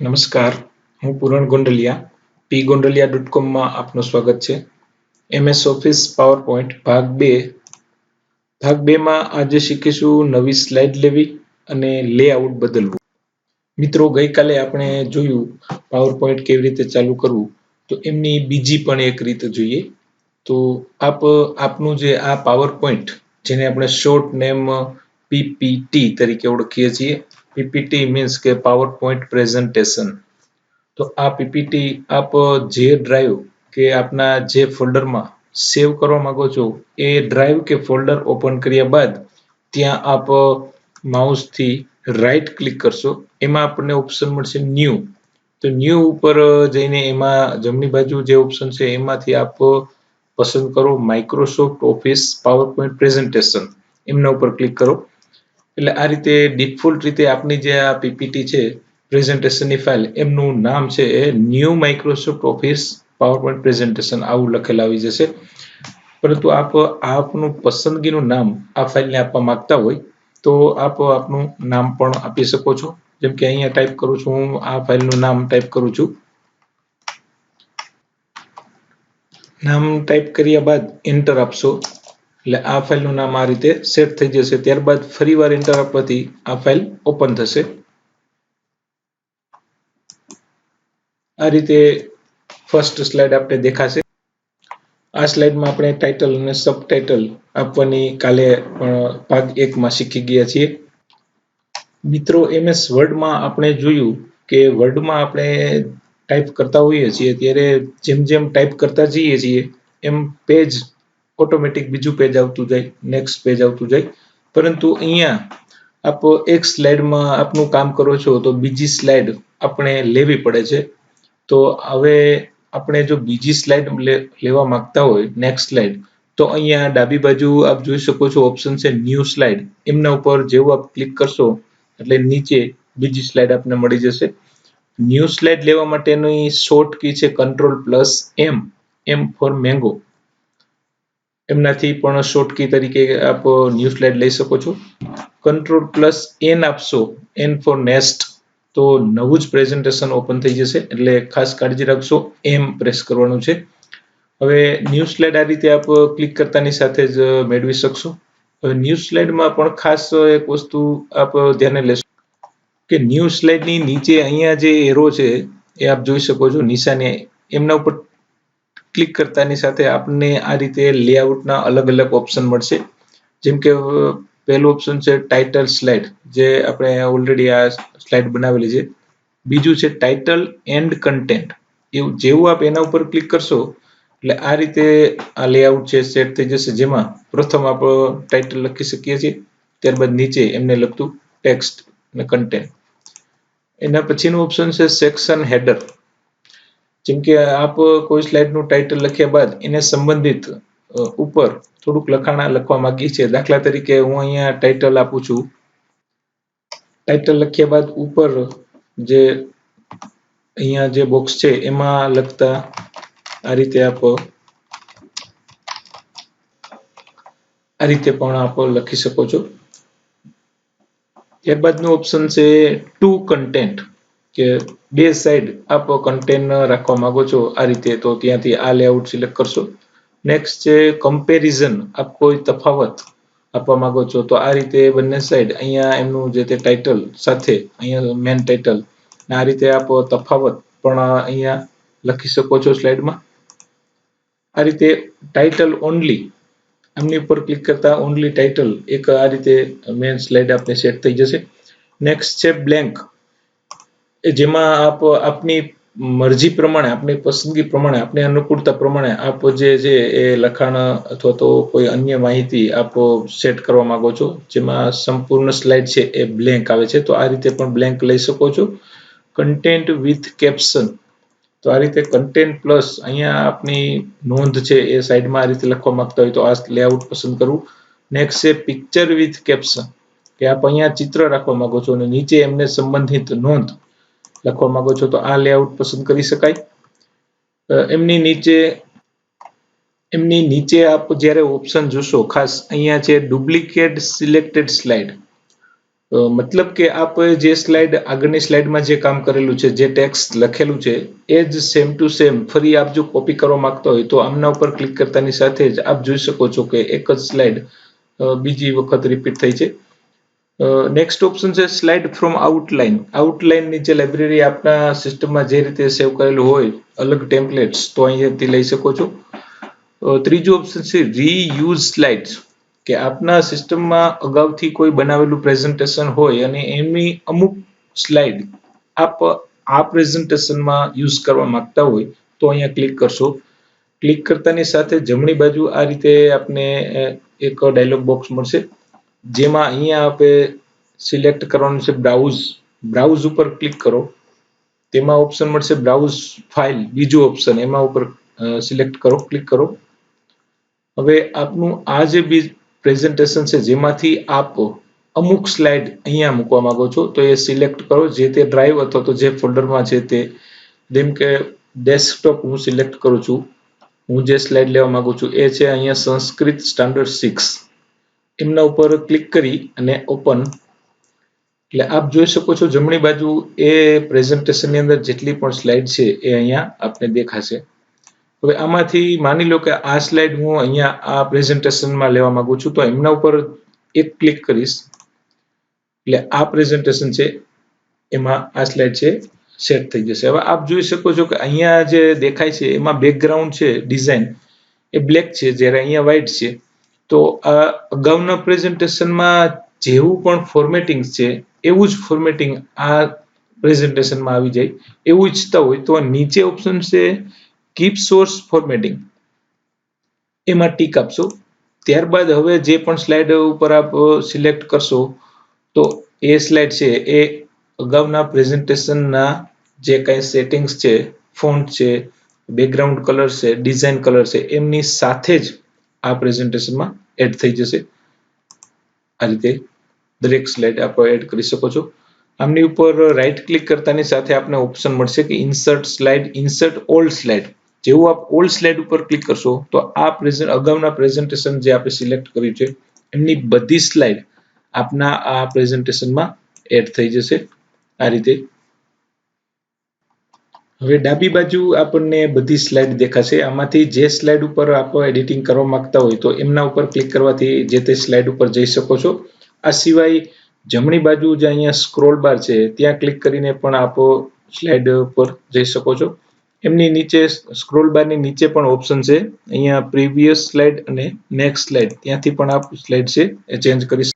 નમસ્કાર, હું Puran Gondaliya, P Gondaliya dot કોમમાં આપનું સ્વાગત છે. એમએસ ઓફિસ પાવરપોઈન્ટ, ભાગ બે. ભાગ બેમાં આજે શીખીશું નવી સ્લાઇડ લેવી અને લેઆઉટ બદલવું. મિત્રો, ગઈકાલે આપણે જોયું પાવર પોઈન્ટ કેવી રીતે ચાલુ કરવું. તો એમની બીજી પણ એક રીત જોઈએ. તો આપ, આપનું જે આ પાવર પોઈન્ટ જેને આપણે શોર્ટ નેમ પીપીટી તરીકે ઓળખીએ છીએ પીપીટી મીન્સ કે પાવર પોઈન્ટ પ્રેઝન્ટેશન તો આ પીપીટી આપ જે ડ્રાઈવ કે આપના જે ફોલ્ડરમાં સેવ કરવા માંગો છો, એ ડ્રાઈવ કે ફોલ્ડર ઓપન કર્યા બાદ ત્યાં આપ માઉસથી રાઈટ ક્લિક કરશો. એમાં આપણને ઓપ્શન મળશે ન્યૂ તો ન્યૂ ઉપર જઈને એમાં જમણી બાજુ જે ઓપ્શન છે, એમાંથી આપ પસંદ કરો Microsoft Office PowerPoint presentation એમના ઉપર ક્લિક કરો. એટલે આ રીતે ડિફોલ્ટ રીતે આપની જે આ પીપીટી છે પ્રેઝન્ટેશનની ફાઇલ એમનું નામ છે એ new Microsoft Office PowerPoint presentation આવું લખેલ આવી જશે. પરંતુ આપ, આપનું પસંદગીનું નામ આ ફાઇલને આપવા માંગતા હોય, તો આપ આપનું નામ પણ આપી શકો છો. જેમ કે અહીંયા ટાઈપ કરું છું, હું આ ફાઇલનું નામ ટાઈપ કરું છું. નામ ટાઈપ કર્યા બાદ એન્ટર આપશો. એટલે આ ફાઇલનું નામ આ રીતે સેટ થઈ જશે. ત્યારબાદ ફરીવાર એન્ટર આપવાથી આ ફાઇલ ઓપન થશે. આ રીતે ફર્સ્ટ સ્લાઇડ આપણે દેખાશે. આ સ્લાઇડમાં આપણે ટાઇટલ અને સબ ટાઇટલ આપવાની કાલે ભાગ એકમાં શીખી ગયા છીએ. મિત્રો, એમએસ વર્ડમાં આપણે જોયું કે વર્ડમાં આપણે ટાઈપ કરતા હોઈએ છીએ. ત્યારે જેમ જેમ ટાઈપ કરતા જઈએ છીએ, એમ પેજ ઓટોમેટિક બીજું પેજ આવતું જાય નેક્સ્ટ પેજ આવતું જાય. પરંતુ અહીંયા આપ એક સ્લાઇડમાં આપનું કામ કરો છો તો બીજી સ્લાઇડ આપણે લેવી પડે છે. તો હવે આપણે જો બીજી સ્લાઇડ લેવા માંગતા હોય નેક્સ્ટ સ્લાઇડ તો અહીંયા ડાબી બાજુ આપ જોઈ શકો છો ઓપ્શન છે ન્યૂ સ્લાઇડ એમના ઉપર જેવું આપ ક્લિક કરશો એટલે નીચે બીજી સ્લાઇડ આપને મળી જશે. ન્યૂ સ્લાઇડ લેવા માટેની શોર્ટ કી છે control plus M M for mango એમનાથી પણ શોર્ટકી તરીકે આપ ન્યૂ સ્લાઇડ લઈ શકો છો. કંટ્રોલ પ્લસ એન આપશો એન ફોર નેક્સ્ટ તો નવું જ પ્રેઝન્ટેશન ઓપન થઈ જશે, એટલે ખાસ કાળજી રાખશો, એમ પ્રેસ કરવાનું છે. હવે ન્યૂ સ્લાઇડ આ રીતે આપ ક્લિક કરતાની સાથે જ મેળવી શકશો. હવે ન્યૂ સ્લાઇડમાં પણ ખાસ એક વસ્તુ આપ ધ્યાને લેશો કે ન્યૂ સ્લાઇડની નીચે અહીંયા જે એરો છે, એ આપ જોઈ શકો છો, નિશાની એમના ઉપર ક્લિક કરતાની સાથે આપને આ રીતે લેઆઉટના અલગ અલગ ઓપ્શન મળશે. જેમ કે પહેલું ઓપ્શન છે ટાઇટલ સ્લાઇડ જે આપણે ઓલરેડી આ સ્લાઇડ બનાવેલી છે. બીજું છે ટાઇટલ એન્ડ કન્ટેન્ટ એવું, જેવું આપ એના ઉપર ક્લિક કરશો, એટલે આ રીતે આ લેઆઉટ છે સેટ થઈ જશે. જેમાં પ્રથમ આપ ટાઇટલ લખી શકીએ છીએ, ત્યારબાદ નીચે એમને લગતું ટેક્સ્ટ અને કન્ટેન્ટ એના પછીનું ઓપ્શન છે સેક્શન હેડર જેમ કે આપ કોઈ સ્લાઇડનું ટાઇટલ લખ્યા બાદ એને સંબંધિત ઉપર થોડુંક લખાણ લખવા માંગીએ છીએ. દાખલા તરીકે હું અહીંયા ટાઇટલ આપું છું. ટાઇટલ લખ્યા બાદ ઉપર જે અહીંયા જે બોક્સ છે એમાં લખતા આ રીતે આપ, આ રીતે પણ આપ લખી શકો છો. ત્યારબાદનું ઓપ્શન છે ટુ કન્ટેન્ટ. કે બે સાઈડ આપ કન્ટેન રાખવા માંગો છો આ રીતે, તો ત્યાંથી આ લેઆઉટ સિલેક્ટ કરશો. નેક્સ્ટ છે કમ્પેરિઝન આપ કોઈ તફાવત આપવા માંગો છો, તો આ રીતે બંને સાઈડ અહીંયા એમનું જે તે ટાઇટલ સાથે, અહીંયા મેન ટાઇટલ આ રીતે આપ તફાવત પણ અહીંયા લખી શકો છો સ્લાઇડમાં આ રીતે ટાઇટલ ઓનલી એમની ઉપર ક્લિક કરતા ઓનલી ટાઇટલ એક આ રીતે મેન સ્લાઇડ આપને સેટ થઈ જશે. નેક્સ્ટ છે બ્લેન્ક જેમાં આપ, આપની મરજી પ્રમાણે, આપની પસંદગી પ્રમાણે, આપની અનુકૂળતા પ્રમાણે આપ જે છે એ લખાણ અથવા તો કોઈ અન્ય માહિતી આપ સેટ કરવા માંગો છો, જેમાં સંપૂર્ણ સ્લાઇડ છે એ બ્લેન્ક આવે છે, તો આ રીતે પણ બ્લેન્ક લઈ શકો છો. Content with caption. તો આ રીતે કન્ટેન્ટ પ્લસ અહીંયા આપની નોંધ છે એ સાઈડમાં આ રીતે લખવા માંગતા હોય તો આ લેઆઉટ પસંદ કરવું. નેક્સ્ટ છે પિક્ચર વિથ કેપ્શન. કે આપ અહીંયા ચિત્ર રાખવા માંગો છો અને નીચે એમને સંબંધિત નોંધ લખવા માંગો છો તો આ લેઆઉટ પસંદ કરી શકાય. એમની નીચે એમની નીચે આપ જ્યારે ઓપ્શન જોશો, ખાસ અહીંયા છે ડુપ્લિકેટ સિલેક્ટેડ સ્લાઇડ મતલબ કે આપ જે સ્લાઇડ આગળની સ્લાઇડમાં જે કામ કરેલું છે, જે ટેક્સ્ટ લખેલું છે, એ જ સેમ ટુ સેમ ફરી આપ જો કોપી કરવા માંગતા હોય તો આમના ઉપર ક્લિક કરતાની સાથે જ આપ જોઈ શકો છો કે એક જ સ્લાઇડ બીજી વખત રિપીટ થઈ છે. નેક્સ્ટ ઓપ્શન છે સ્લાઇડ ફ્રોમ આઉટલાઇન આઉટલાઇન નીચે લાઇબ્રેરી આપના સિસ્ટમમાં જે રીતે સેવ કરેલું હોય, અલગ ટેમ્પલેટ્સ તો અહીંયાથી લઈ શકો છો. ત્રીજું ઓપ્શન છે રીયુઝ સ્લાઇડ્સ કે આપના સિસ્ટમમાં અગાઉથી કોઈ બનાવેલું પ્રેઝન્ટેશન હોય અને એની અમુક સ્લાઇડ આપ, આ પ્રેઝન્ટેશનમાં યુઝ કરવા માંગતા હોય, તો અહીંયા ક્લિક કરશો. ક્લિક કરતાની સાથે જમણી બાજુ આ રીતે આપને એક ડાયલોગ બોક્સ મળશે. જેમાં અહીંયા આપણે સિલેક્ટ કરવાનું છે બ્રાઉઝ બ્રાઉઝ ઉપર ક્લિક કરો. તેમાં ઓપ્શન મળશે બ્રાઉઝ ફાઇલ બીજું ઓપ્શન એમાં ઉપર સિલેક્ટ કરો ક્લિક કરો. હવે આપનું આ જે પ્રેઝન્ટેશન છે જેમાંથી આપ અમુક સ્લાઇડ અહીંયા મૂકવા માંગો છો, તો એ સિલેક્ટ કરો. જે તે ડ્રાઈવ અથવા તો જે ફોલ્ડરમાં છે તે, જેમ કે ડેસ્કટોપ હું સિલેક્ટ કરું છું, હું જે સ્લાઇડ લેવા માંગુ છું, એ છે અહીંયા સંસ્કૃત સ્ટાન્ડર્ડ સિક્સ એમના ઉપર ક્લિક કરી અને ઓપન એટલે આપ જોઈ શકો છો જમણી બાજુ એ પ્રેઝન્ટેશનની અંદર જેટલી પણ સ્લાઇડ છે એ અહીંયા આપને દેખાશે. હવે આમાંથી માની લો કે આ સ્લાઇડ હું અહીંયા આ પ્રેઝન્ટેશનમાં લેવા માંગુ છું, તો એમના ઉપર એક ક્લિક કરીશ. એટલે આ પ્રેઝન્ટેશન છે, એમાં આ સ્લાઇડ છે સેટ થઈ જશે. હવે આપ જોઈ શકો છો કે અહીંયા જે દેખાય છે, એમાં બેકગ્રાઉન્ડ છે ડિઝાઇન એ બ્લેક છે, જ્યારે અહીંયા વ્હાઇટ છે. તો આ અગાઉના પ્રેઝન્ટેશનમાં જેવું પણ ફોર્મેટિંગ છે, એવું જ ફોર્મેટિંગ આ પ્રેઝન્ટેશનમાં આવી જાય. એવું ઈચ્છતા હોય તો નીચે ઓપ્શન છે કીપ સોર્સ ફોર્મેટિંગ એમાં ટીક આપશો. ત્યારબાદ હવે જે પણ સ્લાઇડ ઉપર આપ સિલેક્ટ કરશો, તો એ સ્લાઇડ છે, એ અગાઉના પ્રેઝન્ટેશનના જે કાંઈ સેટિંગ્સ છે ફોન્ટ છે બેકગ્રાઉન્ડ કલર છે ડિઝાઇન કલર છે, એમની સાથે જ આ પ્રેઝન્ટેશનમાં એડ થઈ જશે. આ રીતે દરેક સ્લાઇડ આપ એડ કરી શકો છો. આમની ઉપર રાઈટ ક્લિક કરતાની સાથે આપને ઓપ્શન મળશે કે insert slide insert old slide જેવું આપ ઓલ્ડ સ્લાઇડ ઉપર ક્લિક કરશો, તો આ પ્રેઝન્ટ અગાઉના પ્રેઝન્ટેશન જે આપણે સિલેક્ટ કર્યું છે, એમની બધી સ્લાઇડ આપના આ પ્રેઝન્ટેશનમાં એડ થઈ જશે. આ રીતે હવે ડાબી બાજુ આપણને બધી સ્લાઇડ દેખાશે. આમાંથી જે સ્લાઇડ ઉપર આપ એડિટિંગ કરવા માંગતા હોય તો એમના ઉપર ક્લિક કરવાથી જે તે સ્લાઇડ ઉપર જઈ શકો છો. આ સિવાય જમણી બાજુ જે અહીંયા સ્ક્રોલ બાર છે, ત્યાં ક્લિક કરીને પણ આપ સ્લાઇડ ઉપર જઈ શકો છો. એમની નીચે સ્ક્રોલ બારની નીચે પણ ઓપ્શન છે. અહીંયા પ્રીવિયસ સ્લાઇડ અને નેક્સ્ટ સ્લાઇડ ત્યાંથી પણ આપ સ્લાઇડ છે એ ચેન્જ કરી